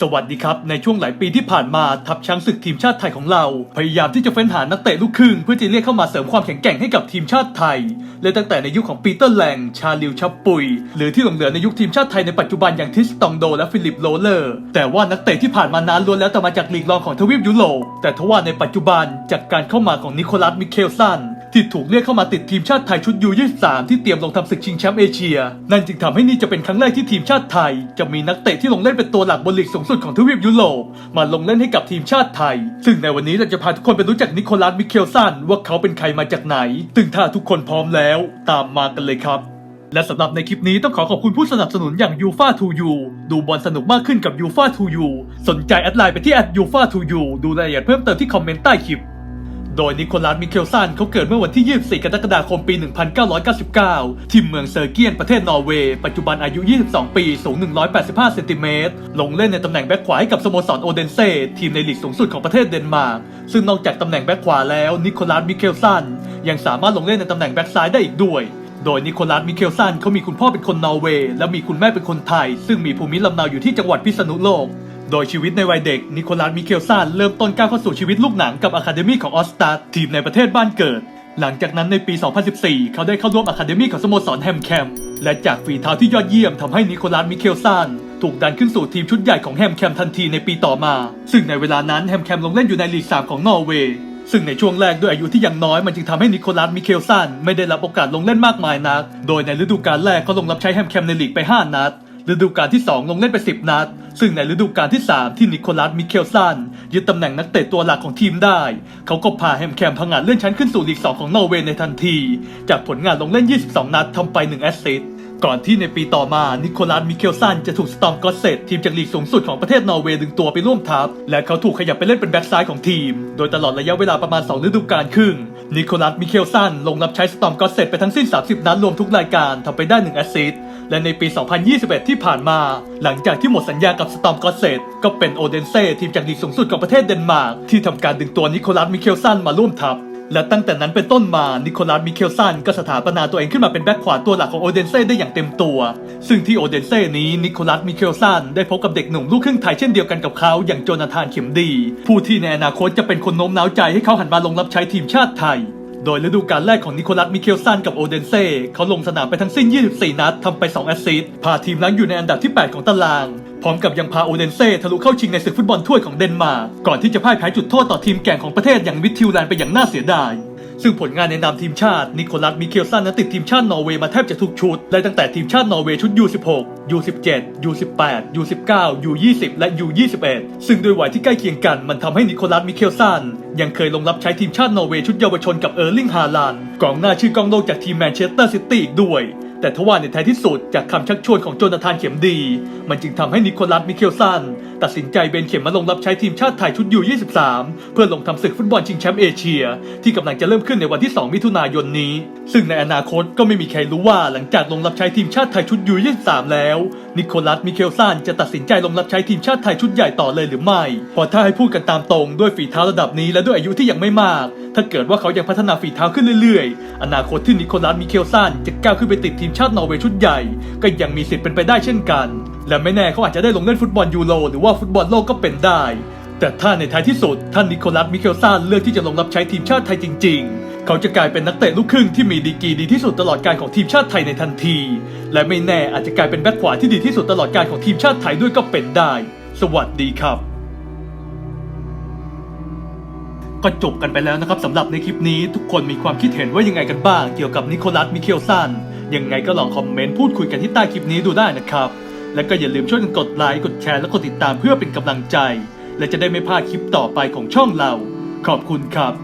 สวัสดีครับ ในช่วงหลายปีที่ผ่านมาทัพช้างศึกทีมชาติไทยของเรา พยายามที่จะเฟ้นหานักเตะลูกครึ่งเพื่อจะเรียกเข้ามาเสริมความแข็งแกร่งให้กับทีมชาติไทย และตั้งแต่ในยุคของปีเตอร์แลง ชาลิวชับปุย หรือที่หลงเหลือในยุคทีมชาติไทยในปัจจุบันอย่างทิสตองโดและฟิลิปโรเลอร์ แต่ว่านักเตะที่ผ่านมานานล้วนแล้วแต่มาจากลีกรองของทวีปยุโรปแต่ทว่าในปัจจุบันจากการเข้ามาของนิโคลัสมิเคลสัน ที่ถูกเรียกเข้ามาติดทีมชาติไทยชุดยู23ที่เตรียมลงทำศึกชิงแชมป์เอเชีย นั่นจึงทำให้นี่จะเป็นครั้งแรกที่ทีมชาติไทย จะมีนักเตะที่ลงเล่นเป็นตัวหลักบนลีกสูงสุดของทวีปยุโรปมาลงเล่นให้กับทีมชาติไทย ซึ่งในวันนี้เราจะพาทุกคนไปรู้จักนิโคลัสมิเคลสันว่าเขาเป็นใครมาจากไหนซึ่งถ้าทุกคนพร้อมแล้ว ตามมากันเลยครับและสำหรับในคลิปนี้ต้องขอขอบคุณผู้สนับสนุนอย่าง u f a 2 u ดูบอลสนุกมากขึ้นกับ u f a 2 u สนใจแอดไลน์ไปที่ u f a 2 u ดูรายละเอียดเพิ่มเติมที่คอมเมนต์ใต้คลิป โดยนิโคลัสมิเคลสันเขาเกิดเมื่อวันที่ 24 กรกฎาคมปี 1999 ที่เมืองเซอร์เกียนประเทศนอร์เวย์ ปัจจุบันอายุ 22 ปี สูง 185 เซนติเมตร ลงเล่นในตำแหน่งแบ็คขวาให้กับสโมสรโอเดนเซ่ ทีมในลีกสูงสุดของประเทศเดนมาร์ก ซึ่งนอกจากตำแหน่งแบ็คขวาแล้วนิโคลัสมิเคลสันยังสามารถลงเล่นในตำแหน่งแบ็คซ้ายได้อีกด้วยโดยนิโคลัสมิเคลสันเขามีคุณพ่อเป็นคนนอร์เวย์และมีคุณแม่เป็นคนไทย ซึ่งมีภูมิลำเนาอยู่ที่จังหวัดพิษณุโลก โดยชีวิตในวัยเด็ก นิโคลัสมิเคลสันเริ่มต้นก้าวเข้าสู่ชีวิตลูกหนังกับอะคาเดมี่ของออสตาทีมในประเทศบ้านเกิด หลังจากนั้นในปี 2014 เขาได้เข้าร่วมอะคาเดมี่ของสโมสรแฮมแคมและจากฝีเท้าที่ยอดเยี่ยมทำให้นิโคลัสมิเคลสันถูกดันขึ้นสู่ทีมชุดใหญ่ของแฮมแคมทันทีในปีต่อมา ซึ่งในเวลานั้นแฮมแคมลงเล่นอยู่ในลีก3ของนอร์เวย์ซึ่งในช่วงแรกด้วยอายุที่ยังน้อยมันจึงทำให้นิโคลัสมิเคลสันไม่ได้รับโอกาสลงเล่นมากมายนัก โดยในฤดูกาลแรกเขาลงรับใช้แฮมแคมในลีกไป 5 นัด ฤดูกาลที่ 2 ลงเล่นไป 10 นัด ซึ่งในฤดูกาลที่ 3 ที่นิโคลัสมิเคลสันยึดตำแหน่งนักเตะตัวหลักของทีมได้ เขาก็พาแฮมแคมพังงาดเลื่อนชั้นขึ้นสู่ลีก 2 ของนอร์เวย์ในทันที จากผลงานลงเล่น 22 นัดทำไป 1 แอสซิสต์ก่อนที่ในปีต่อมานิโคลัสมิเคลสันจะถูกสตอมกอสเซตทีมจากลีกสูงสุดของประเทศนอร์เวย์ดึงตัวไปร่วมทัพ และเขาถูกขยับไปเล่นเป็นแบ็กซ้ายของทีม โดยตลอดระยะเวลาประมาณ 2 ฤดูกาลครึ่งนิโคลัสมิเคลสันลงรับใช้สตอมกอสเซตไปทั้งสิ้น 30 นัดรวมทุกรายการทำไปได้ 1 แอสซิสต์ และในปี 2021 ที่ผ่านมา หลังจากที่หมดสัญญากับสตอมกอสเซตก็เป็นโอเดนเซ่ทีมจากลีกสูงสุดของประเทศเดนมาร์กที่ทำการดึงตัวนิโคลัสมิเคลสันมาร่วมทัพและตั้งแต่นั้นเป็นต้นมา นิโคลัสมิเคลสันก็สถาปนาตัวเองขึ้นมาเป็นแบ็คขวาตัวหลักของโอเดนเซ่ได้อย่างเต็มตัว ซึ่งที่โอเดนเซ่นี้ นิโคลัสมิเคลสันได้พบกับเด็กหนุ่มลูกครึ่งไทยเช่นเดียวกันกับเขา อย่างโจนาธานเข็มดี ผู้ที่ในอนาคตจะเป็นคนโน้มน้าวใจให้เขาหันมาลงรับใช้ทีมชาติไทย โดยฤดูกาลแรกของนิโคลัสมิเคลสันกับโอเดนเซ่เขาลงสนามไปทั้งสิ้น 24 นัดทำไป 2 แอสซิสต์พาทีมนั้งอยู่ในอันดับที่ 8 ของตาราง พร้อมกับยังพาโอเดนเซ่ทะลุเข้าชิงในศึกฟุตบอลถ้วยของเดนมาร์กก่อนที่จะพ่ายแพ้จุดโทษต่อทีมแก่งของประเทศอย่างมิดทิวแลนด์ไปอย่างน่าเสียดาย ซึ่งผลงานในนามทีมชาตินิโคลัสมิเคลสันนั้นติดทีมชาตินอร์เวย์มาแทบจะทุกชุดได้ตั้งแต่ทีมชาตินอร์เวย์ชุด U16 U17 U18 U19 U20 และ U21 ซึ่งด้วยวัยที่ใกล้เคียงกันมันทำให้นิโคลัสมิเคลสันยังเคยลงรับใช้ทีมชาตินอร์เวย์ชุดเยาวชนกับเออร์ลิงฮาลันกองหน้าชื่อกองโลกจากทีมแมนเชสเตอร์ซิตี้อีกด้วย แต่ทว่าในท้ายที่สุดจากคำชักชวนของโจนาธานเข็มดี มันจึงทำให้นิโคลัสมิเคลสันตัดสินใจเบนเข็มมาลงรับใช้ทีมชาติไทยชุดยู23 เพื่อลงทำศึกฟุตบอลชิงแชมป์เอเชีย ที่กำลังจะเริ่มขึ้นในวันที่ 2 มิถุนายนนี้ ซึ่งในอนาคตก็ไม่มีใครรู้ว่าหลังจากลงรับใช้ทีมชาติไทยชุดยู23แล้ว นิโคลัสมิเคลสันจะตัดสินใจลงรับใช้ทีมชาติไทยชุดใหญ่ต่อเลยหรือไม่เพราะถ้าให้พูดกันตามตรงด้วยฝีเท้าระดับนี้และด้วยอายุที่ยังไม่มากถ้าเกิดว่าเขายังพัฒนาฝีเท้าขึ้นเรื่อยๆ อนาคตที่นิโคลัสมิเคลสันจะก้าวขึ้นไปติดทีมชาตินอร์เวย์ชุดใหญ่ ก็ยังมีสิทธิ์เป็นไปได้เช่นกัน และไม่แน่เขาอาจจะได้ลงเล่นฟุตบอลยูโรหรือว่าฟุตบอลโลกก็เป็นได้ แต่ถ้าในท้ายที่สุดท่านนิโคลัสมิเคลสันเลือกที่จะลงรับใช้ทีมชาติไทยจริง ๆเขาจะกลายเป็นนักเตะลูกครึ่งที่มีดีกรีดีที่สุดตลอดการของทีมชาติไทยในทันที และไม่แน่อาจจะกลายเป็นแบ็คขวาที่ดีที่สุดตลอดการของทีมชาติไทยด้วยก็เป็นได้ สวัสดีครับ ก็จบกันไปแล้วนะครับสำหรับในคลิปนี้ทุกคนมีความคิดเห็นว่ายังไงกันบ้าง เกี่ยวกับนิโคลัสมิเคลสันยังไงก็ลองคอมเมนต์พูดคุยกันที่ใต้คลิปนี้ดูได้นะครับ และก็อย่าลืมช่วยกันกดไลค์กดแชร์และกดติดตามเพื่อเป็นกำลังใจ และจะได้ไม่พลาดคลิปต่อไปของช่องเรา ขอบคุณครับ